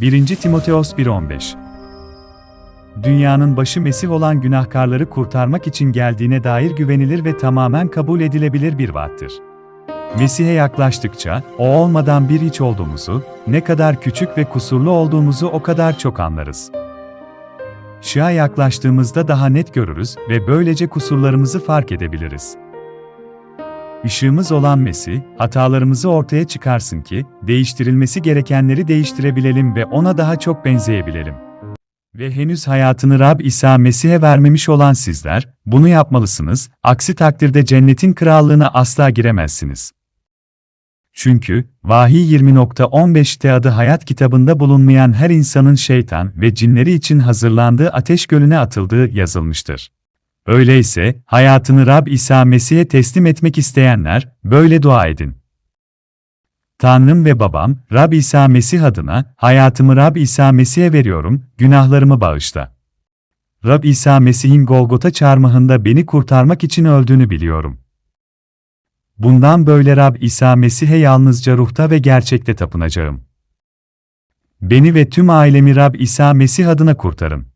1. Timoteos 1.15 Dünyanın başı Mesih olan günahkarları kurtarmak için geldiğine dair güvenilir ve tamamen kabul edilebilir bir vaattır. Mesih'e yaklaştıkça, o olmadan bir hiç olduğumuzu, ne kadar küçük ve kusurlu olduğumuzu o kadar çok anlarız. Şığa yaklaştığımızda daha net görürüz ve böylece kusurlarımızı fark edebiliriz. Işığımız olan Mesih, hatalarımızı ortaya çıkarsın ki, değiştirilmesi gerekenleri değiştirebilelim ve ona daha çok benzeyebilelim. Ve henüz hayatını Rab İsa Mesih'e vermemiş olan sizler, bunu yapmalısınız, aksi takdirde cennetin krallığına asla giremezsiniz. Çünkü, Vahiy 20.15'te adı hayat kitabında bulunmayan her insanın şeytan ve cinleri için hazırlandığı ateş gölüne atıldığı yazılmıştır. Öyleyse, hayatını Rab İsa Mesih'e teslim etmek isteyenler, böyle dua edin. Tanrım ve babam, Rab İsa Mesih adına, hayatımı Rab İsa Mesih'e veriyorum, günahlarımı bağışla. Rab İsa Mesih'in Golgota çarmıhında beni kurtarmak için öldüğünü biliyorum. Bundan böyle Rab İsa Mesih'e yalnızca ruhta ve gerçekte tapınacağım. Beni ve tüm ailemi Rab İsa Mesih adına kurtarın.